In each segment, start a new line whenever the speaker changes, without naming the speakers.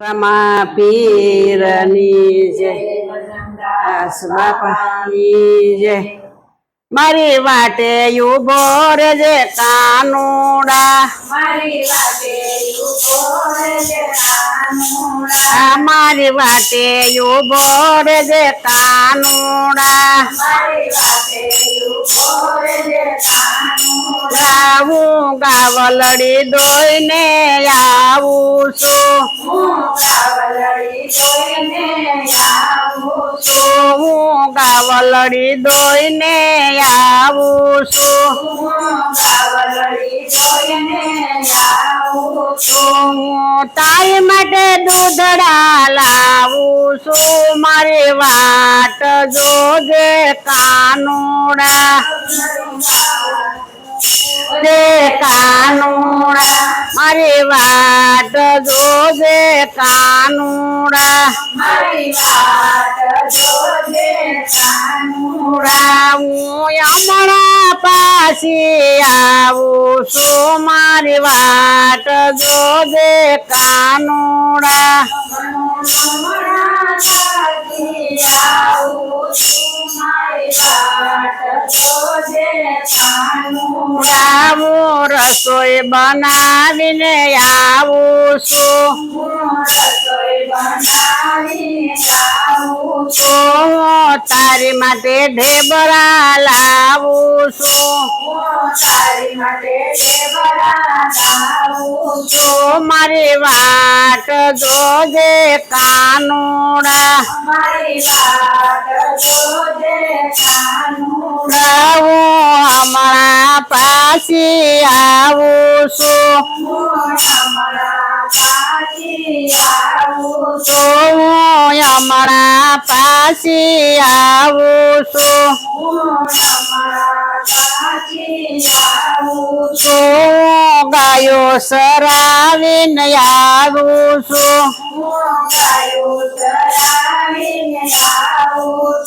રમા પીરની જય બાપાની જય મારી વાટે કાનુડા
મારી વાટે ઊભો રહેજે કાનુડા.
મારી વાટે કાનુડા
મારી વાટે ઊભો રહેજે કાનુડા.
હું ગાવલડી દોઈને આવું છું.
હું કાવલડી
દોઈને આવું છું.
હું કાવલડી
તારી માટે દૂધડા લાવું છું. મારી વાટ જોજે કાનુડા. રે કાનુડા મારી વાટ જોજે કાનુડા
મારી વાટ જોજે કાનુડા.
હું હમણાં પાછી આવું છું મારી વાટ જોજે કાનુડા
આવું છું. મારી વાટ જોજે
રસોઈ બનાવીને આવું છું.
હું
તારી માટે ઢેબરા લાવું છું. મારી વાટ જોજે કાનુડા. હું હમણાં પાછી આવું છું.
પાછી આવું છું.
ગાયો સરાવીને આવું છું.
ગાયો આવું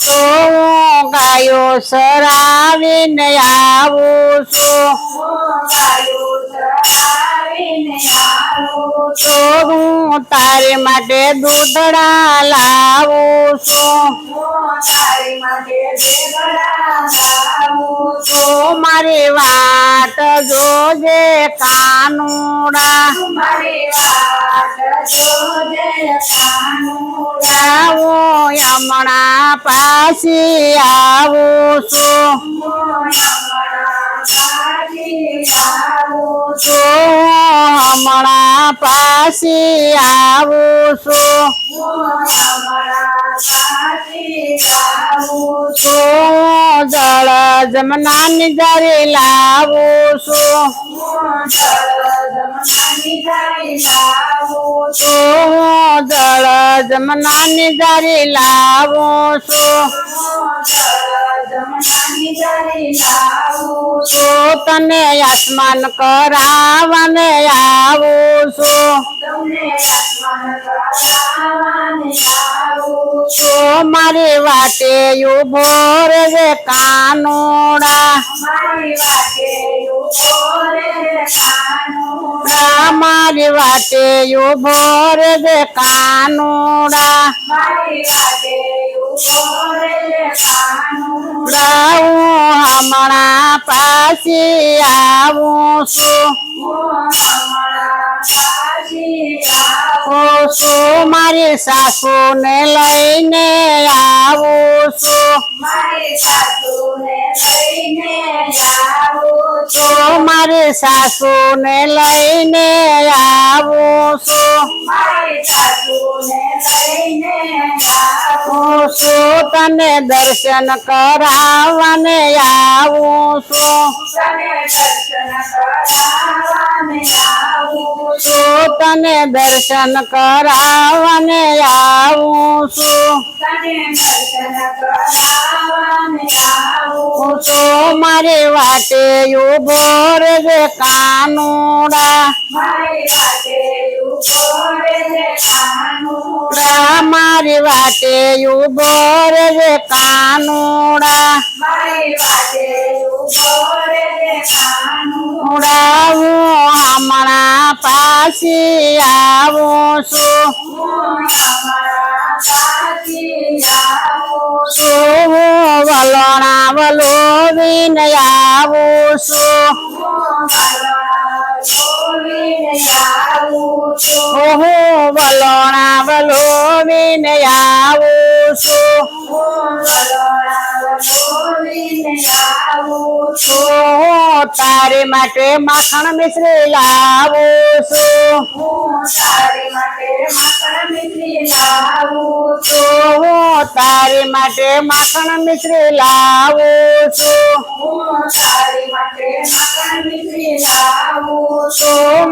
તો હું ગાયો સરાવીને આવું છું. તો હું તારી માટે દૂધડા લાવું છું. તો મારી વાત જોજે કાનુડા.
મારી વાત જોજે કાનુડા.
હું હમણાં પાછી આવું છું.
હમણાં પાછી આવું
છું.
હું
જળ જમનાની જરી લાવું છું.
હું જળ
જમનાની જારી લાવું છું. તને આસમાન કરાવને આવું છું. મારી વાટે ઊભો રે કાનોડા.
મારી વાટે ઊભો રે કાનુડા
મારી વાટે ઉભોર દે કાનુડા. હું હમણાં પાછી આવું છું.
હું
છું મારી સાસુને લઈને આવું છું.
મારી સાસુને લઈને આવું છું
મારી સાસુને લઈને આવું છું.
મારી લઈને આવું
છું. તને દર્શન કરાવવાને આવું છું?
તને દર્શન કરાવને આવું છું?
છું તને દર્શન કરાવને આવું છું? હું છું મારી વાટે ઊભો રે કાનુડા.
મારી વાટે ઊભો રે કાનુડા.
ઉડાવું હમણાં પાછી આવું છું.
હું
હું વલોણા
વલોણા બોલીને આવું છું
હું વલોણા
વલોણા બોલીને આવું છું
હું તારી માટે માખણ મિશ્રી લાવું છું
તારી માટે માખણ મિશ્રી લાવું છું.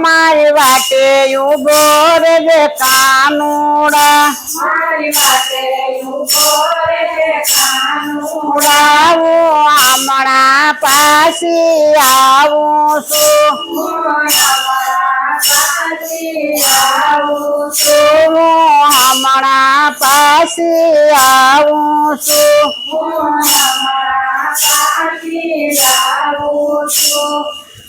મારી વાટે ઊભો રે કાનુડા. હમણાં પાછી આવું
પાછી આવું છું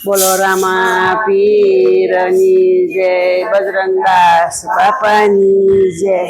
બોલોરામાં રામા પીરની જય બજરંગદાસ બાપાની જય